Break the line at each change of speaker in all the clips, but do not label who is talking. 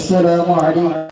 السلام عليكم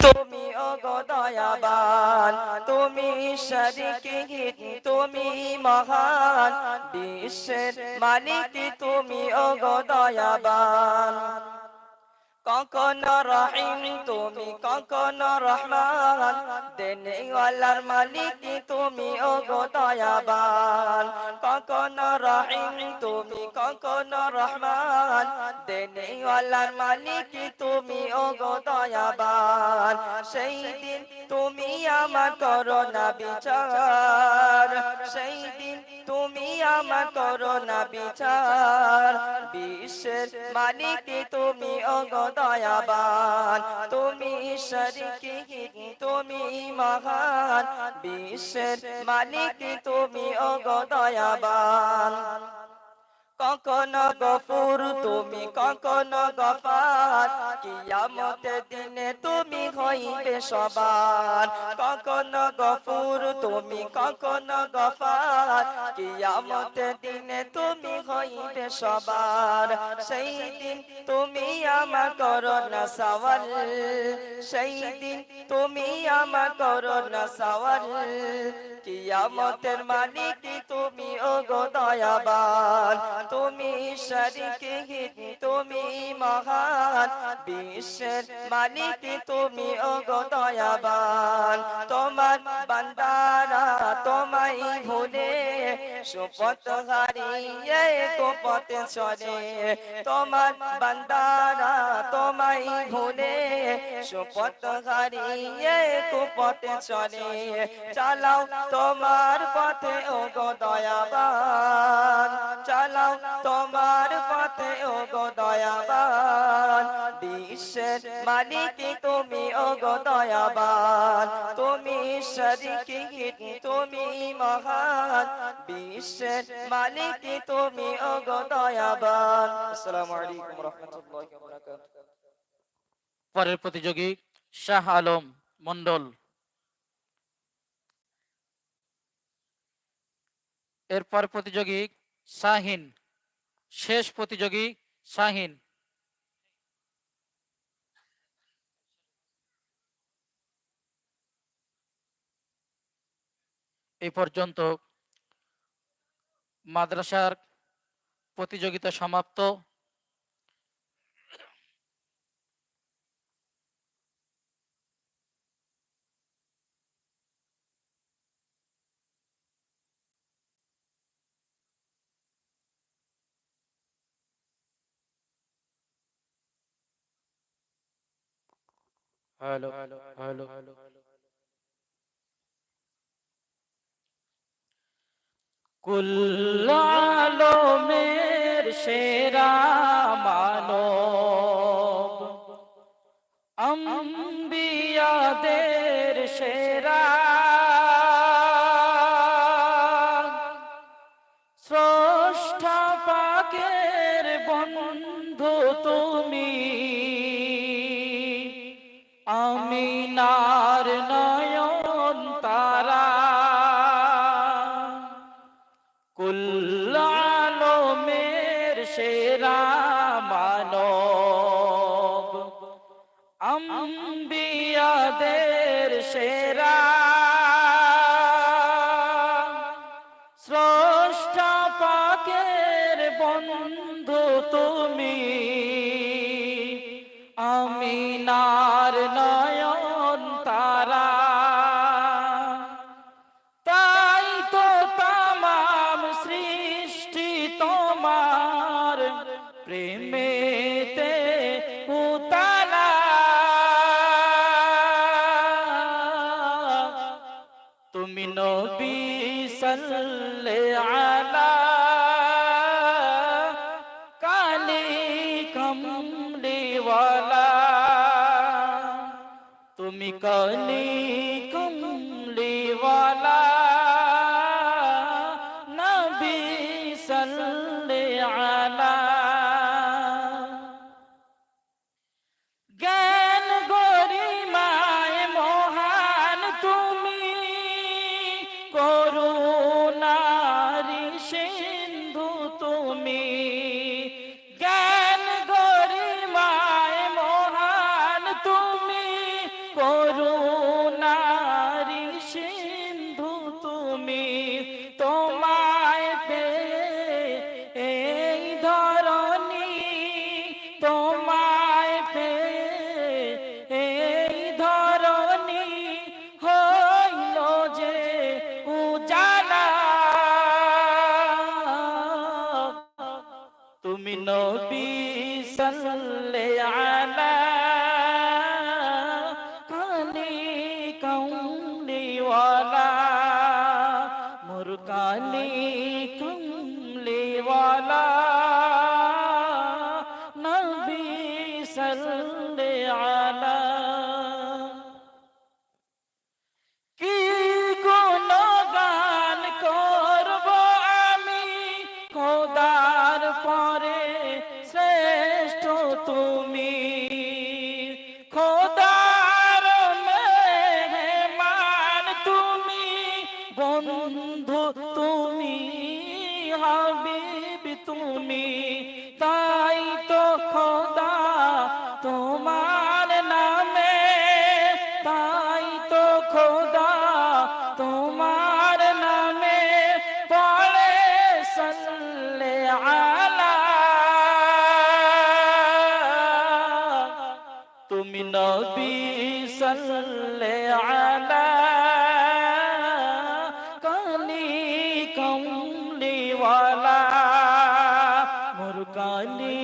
তুমি অগদয়াবান দয়াবান তুমি শরিক তুমি মহান। বিশ্বের মালিক তুমি ওগো দয়াবান। কখনো রহিম, তুমি কখনো রহমান। দেনেওয়ালার মালিক, তুমি ওগো দয়াবান। কখনো রহিম, তুমি কখনো রহমান। দেনেওয়ালার মালিক, তুমি ওগো দয়াবান। সেই দিন তুমি আমার করো না বিচার। সেই দিন তুমি আমার করো না বিচার। বিশ্বের মালিক তুমি ওগো দয়াবান। তুমি শরিক তুমি মহান। বিশ্বের মালিক তুমি ওগো দয়াবান। কখনো গফুর, তুমি কখনো গফার। কিয়ামতের দিনে তুমি হইবে সবার। কখনো গফুর, তুমি কখনো গফার। কিয়ামতের দিনে তুমি হইবে সবার। সেই দিন তুমি আমার করো না সওয়াল। সেই দিন তুমি আমার করো না সওয়াল। কিয়ামতের মালিক তুমি, ওগো দয়াবান। তুমি শরিক তুমি মহান। বিশ্বের মালিক তুমি ওগো দয়াবান। তোমার বান্দারা তোমায় ভুলে, সুপথ হারিয়ে কোপথে চলে তোমার বান্দারা তোমায় ভুলে, সুপথ হারিয়ে কোপথে চলে চালাও তোমার পথে ওগো দয়াবান। চালাও তোমার পথে ওগো দয়াবান। বিশ্বের মালিক তুমি ওগো দয়াবান। তুমি শরিক তুমি মহান। বিশ্বের মালিক তুমি ওগো দয়াবান। আসসালামু আলাইকুম রহমতুল্লাহি ওয়া বারাকাতুহু।
পরের প্রতিযোগী শাহ আলম মন্ডল এরপর প্রতিযোগী শাহিন। শেষ প্রতিযোগী শাহিন। এই পর্যন্ত মাদ্রাসার প্রতিযোগিতা সমাপ্ত। হ্যালো হ্যালো হ্যালো কুল আলমের সেরা মানব। আম্বিয়াদের সেরা কুল আলমের সেরা মানব। আম্বিয়াদের সেরা তুমি নবী সাল্লে আলা কালি কমলিওয়ালা। তুমি কালি কম صل على নবী সাল্লে আলা কানি কমলিওয়ালা মোর কানি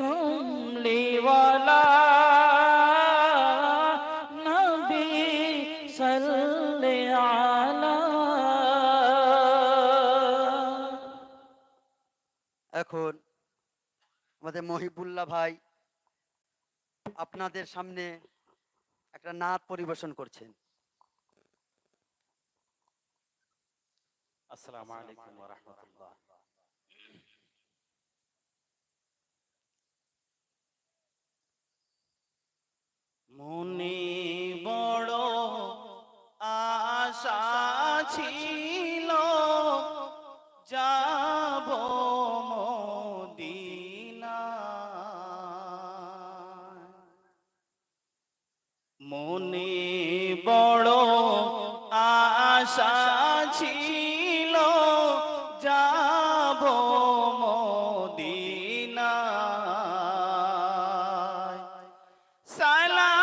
কমলিওয়ালা নবী সাল্লে আলা
এখন আমাদের মহিবুল্লাহ ভাই আপনাদের সামনে একটা নাচ পরিবেশন করছেন।
আসসালামু আলাইকুম ওয়া রাহমাতুল্লাহ। মুনি 来了。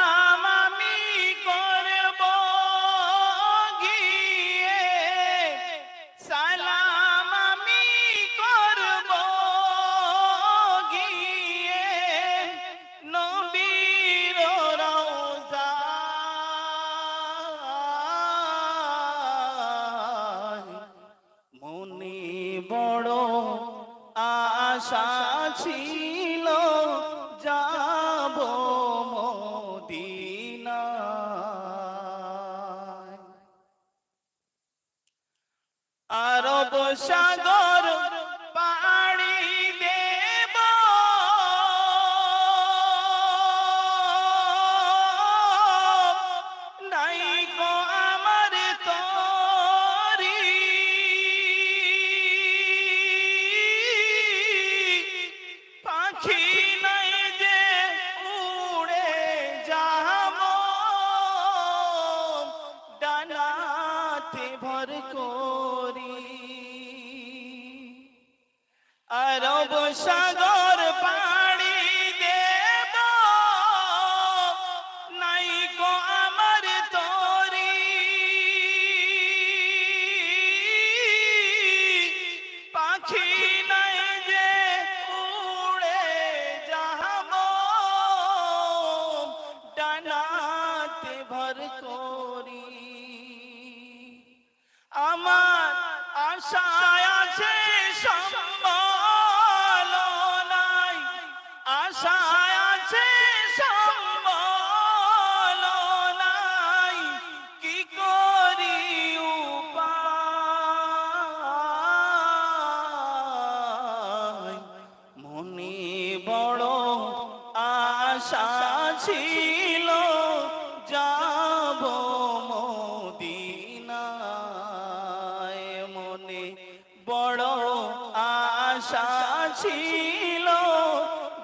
ছিল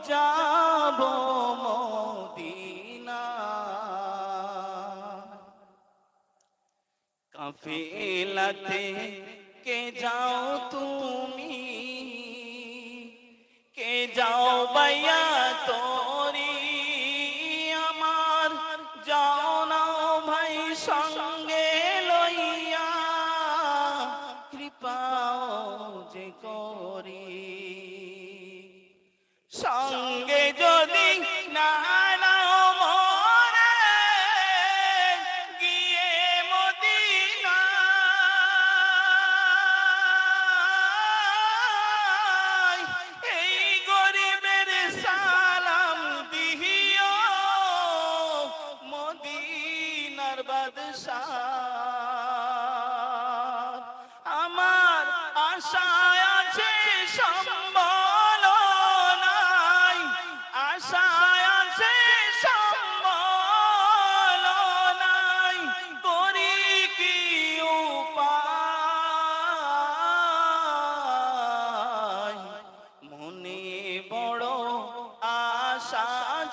যাব
কাফেলাতে কে যাও তুমি? কে যাও বাইয়া তোরি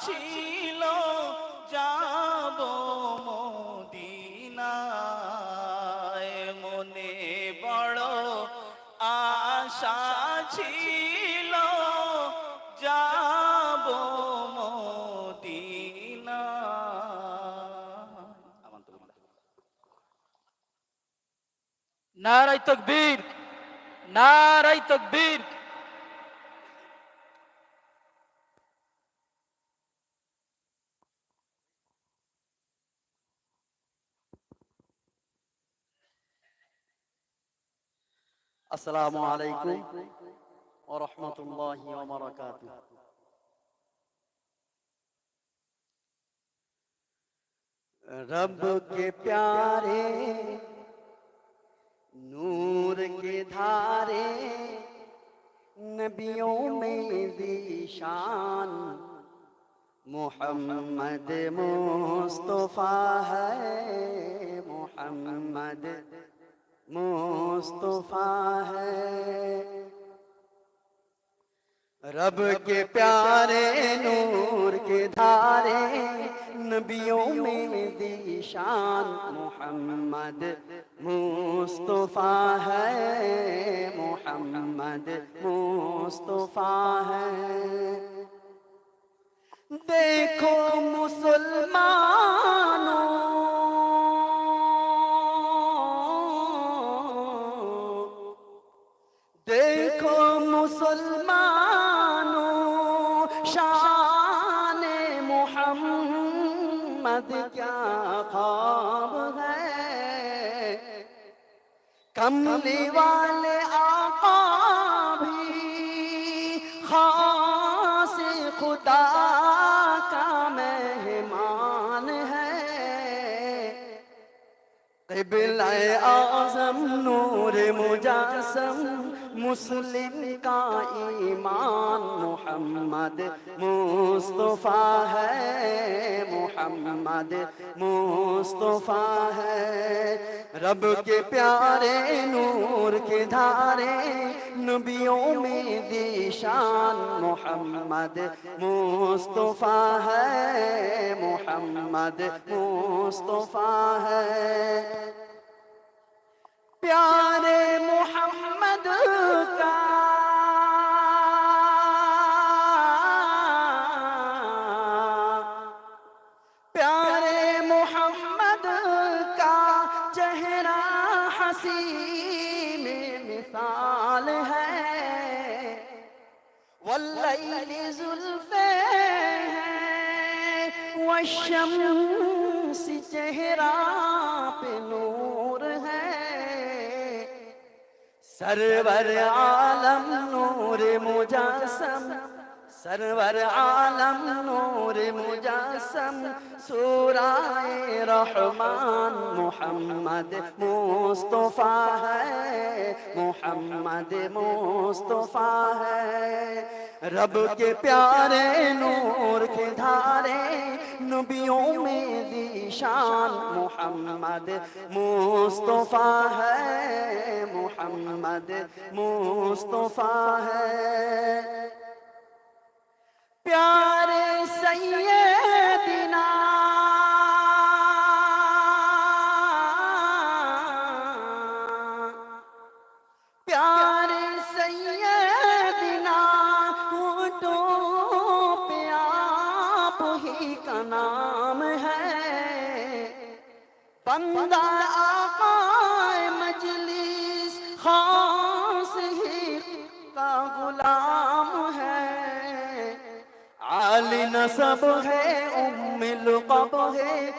ছিল যাব মদিনায়। মনে বড় আশা ছিল যাব মদিনায়।
নারাই তকবীর নারাই তকবীর।
আসসালামু আলাইকুম ওয়া রাহমাতুল্লাহি ওয়া বারাকাতুহু रब के प्यारे नूर के धारे नबियों में दिशान मोहम्मद मुस्तफा है मोहम्मद مصطفیٰ ہے۔ رب کے پیارے نور کے دھارے نبیوں میں دی شان محمد مصطفیٰ ہے۔ محمد مصطفیٰ ہے۔ دیکھو مسلمانوں कमली वाले आका भी खास खुदा का मेहमान है किबला आजम नूर मुजासम مسلم کا ایمان محمد مصطفیٰ ہے، محمد مصطفیٰ ہے۔ رب کے پیارے نور کے دھارے، نبیوں میں دیشان محمد مصطفیٰ ہے، محمد مصطفیٰ ہے۔ प्यारे मोहम्मद का प्यारे मोहम्मद का चेहरा हंसी में मिसाल है वल्लैल जुल्फे हैं वशम्स चेहरा सरवर आलम नूर मुजासम सरवर आलम नूर मुजासम सूराए रहमान मोहम्मद मुस्तफ़ा है محمد مصطفیٰ ہے۔ رب کے پیارے نور کے دھارے، نبیوں میں دی شان محمد مصطفیٰ ہے۔ محمد مصطفیٰ ہے۔ پیارے سیدنا بندہ آقائے مجلس خاص ہی کا غلام ہے عالی نصب ہے ام لقب ہے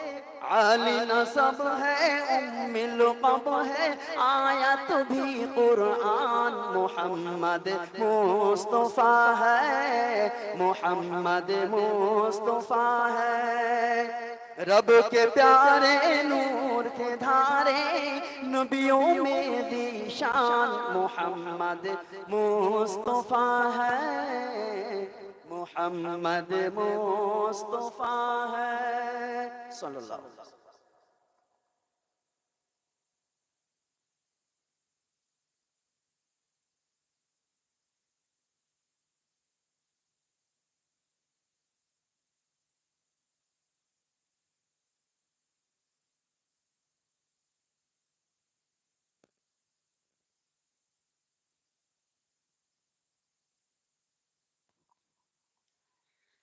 عالی نصب ہے ام لقب ہے آیت بھی قرآن محمد مصطفیٰ ہے محمد مصطفیٰ ہے रब के प्यारे नूर के धारे नबियों में दिशान मोहम्मद मुस्तफ़ा है मोहम्मद मुस्तफ़ा है सल्लल्लाहु अलैहि वसल्लम।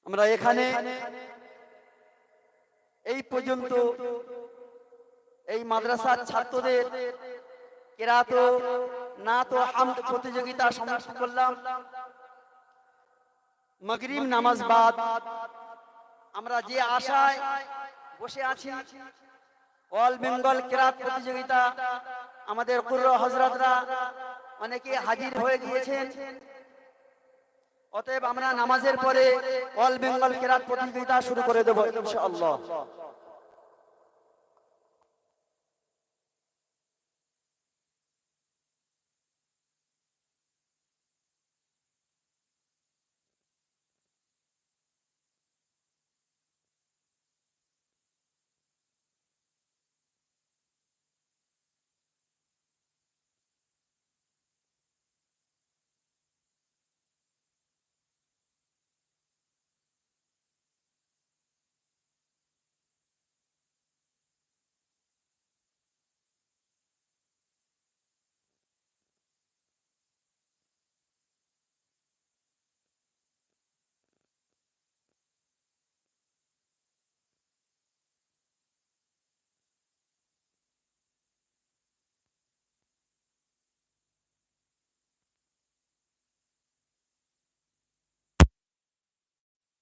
আমরা এখানে এই পর্যন্ত এই মাদ্রাসার ছাত্রদের কেরাত না তো হামদ প্রতিযোগিতা সমাপ্ত করলাম। মগরিব নামাজ বাদ আমরা যে আশায় বসে আছি, অল বেঙ্গল কেরাত প্রতিযোগিতা, আমাদের কুর্র হজরতরা অনেকে হাজির হয়ে গিয়েছেন। অতএব আমরা নামাজের পরে অল বেঙ্গল কেরাত প্রতিযোগিতা শুরু করে দেবো ইনশাআল্লাহ।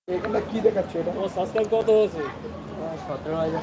এখানটা কি দেখাচ্ছে এটা?
সাবস্ক্রাইব কত হয়েছে?
সতেরো হাজার